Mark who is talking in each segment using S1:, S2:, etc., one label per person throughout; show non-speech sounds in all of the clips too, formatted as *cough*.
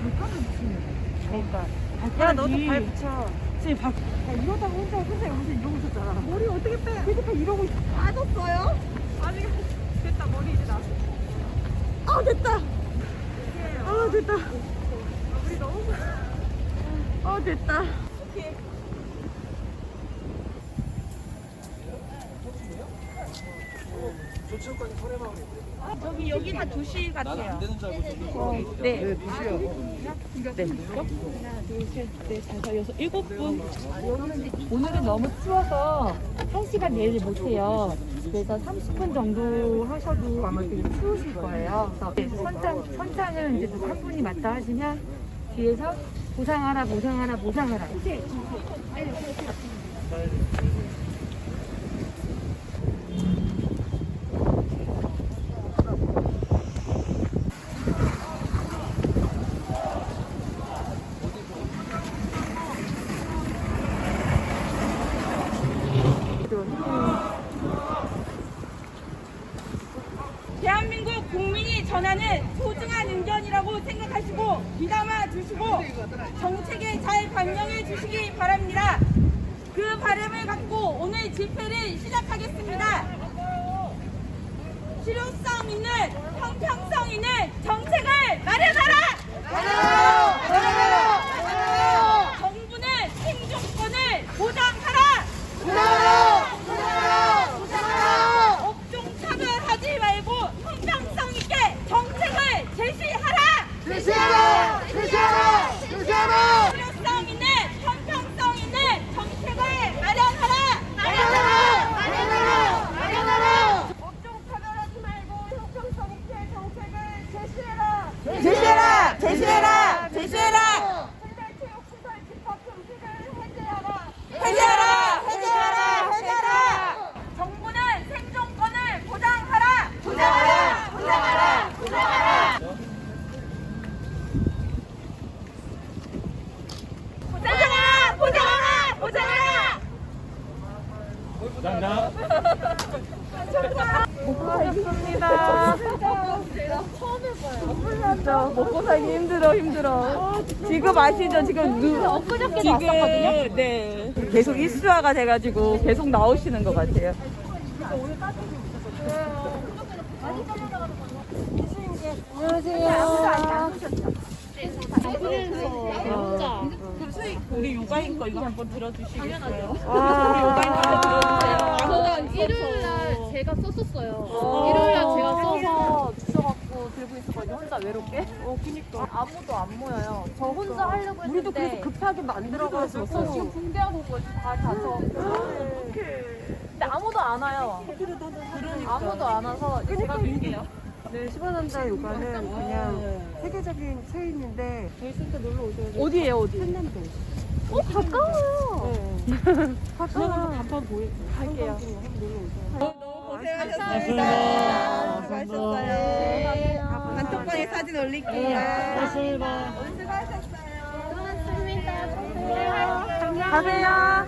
S1: 발가락 붙이네.
S2: 그러니까.
S1: 야,
S2: 너도 발
S1: 붙여. 선생님, 발, 야, 이러다가 혼자, 혼자 여기서 이러고 있었잖아.
S2: 머리 어떻게 빼?
S1: 그러니까 이러고 있
S2: 빠졌어요? 아니 됐다 머리 이제 났어. 아 됐다. 아 됐다. 우리 너무 아 됐다. 오케이.
S3: 여기 여기 다 도시 같아요. 네. 네, 도시요. 네. 하나, 둘, 셋, 넷, 다섯, 여섯, 일곱 분. 오늘은 너무 추워서 한 시간 내일 못해요. 그래서 30분 정도 하셔도 아마 되게 추우실 거예요. 그래서 네, 선장 선장을 이제 한 분이 맡아 하시면 뒤에서 보상하라, 보상하라, 보상하라.
S4: 대한민국 국민이 전하는 소중한 의견이라고 생각하시고 귀담아 주시고 정책에 잘 반영해 주시기 바랍니다. 그 바람을 갖고 오늘 집회를 시작하겠습니다. 실효성 있는 형평성 있는 정책을 마련하라! 정부는 생존권을 보장하라! 업종 차별하지 말고 형평성 있게 정책을 제시하라!
S2: 제시하라! 제시하라! 제시하라!
S4: 실효성 있는 형평성 있는 정책을 마련하라!
S2: 마련하라! 마련하라! 마련하라!
S4: 업종 차별하지 말고 형평성 있게 정책을 제시해라!
S2: 제시해라! 제시해라! 제시해라!
S4: 생활체육시설 집합 금지를 해제하라!
S2: 해제하라! 해제하라! 해제하라!
S4: 정부는 생존권을 보장하라!
S2: 보장하라! 보장하라! 보장하라!
S4: 보장하라! 보장하라! 보장하라!
S2: 알겠습니다. 진짜 먹고 살기 힘들어 힘들어. 지금 아시죠? 지금 누
S3: 엊그저께도 왔었거든요.
S2: 네 계속 이슈화가 돼가지고 계속 나오시는 것 같아요. 안녕하세요. 우리 요가인 거 이거 한번 들어주시겠어요? 아,
S3: 저는 일요일 날 제가 썼었어요. 일요일 날 제가 써서 주셔갖고 들고 있었거든요. 혼자 외롭게.
S2: 어, 그니까.
S3: 아무도 안 모여요. 저 혼자 하려고 했는데.
S2: 우리도 그래서 급하게 만들어가지고.
S3: 저 지금 붕대하고 다 다쳐. 근데 아무도 안 와요.
S2: 그러니까.
S3: 아무도 안 와서 이제 제가 밀게요.
S1: 네, 시바남자 요가는 그냥 세계적인 체인인데 저희 센터 놀러 오셔야
S2: 어디예요, 어디?
S1: 한남도.
S3: 어 가까워요.
S1: 네. 가까워. 간판 보이죠?
S2: 갈게요. 감사합니다.
S1: 수고하셨어요.
S2: 단톡방에 사진 올릴게요. 가세요.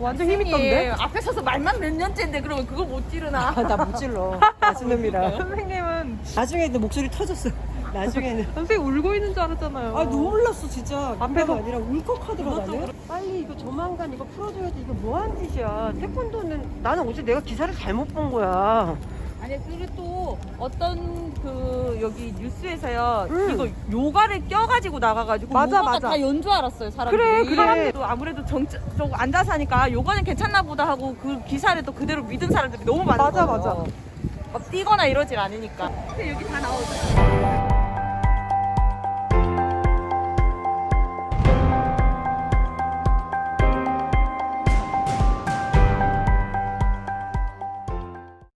S1: 완전 힘 있던데?
S2: 앞에 서서 말만 몇 년째인데 그러면 그거 못 지르나?
S1: 나 못 질러. *laughs* 아줌마이라.
S2: 선생님은
S1: 나중에 내 목소리 터졌어. 나중에는. *laughs*
S2: 선생님 울고 있는 줄 알았잖아요.
S1: 아 놀랐어 진짜.
S2: 앞에서-
S1: 앞에가 아니라 울컥하더라 나는. 빨리 이거 조만간 이거 풀어줘야지. 이거 뭐 하는 짓이야. 태권도는 나는 어제 내가 기사를 잘못 본 거야.
S2: 아니 그리고 또 어떤 그 여기 뉴스에서요
S1: 응.
S2: 이거 요가를 껴가지고 나가가지고
S1: 맞아, 맞아.
S2: 다 연주 알았어요 사람들이
S1: 그래, 그래.
S2: 사람들도 아무래도 정적 앉아서 하니까 요가는 괜찮나 보다 하고 그 기사를 또 그대로 믿은 사람들이 너무 많은
S1: 맞아,
S2: 거예요
S1: 맞아.
S2: 막 뛰거나 이러질 않으니까 근데 여기 다 나오죠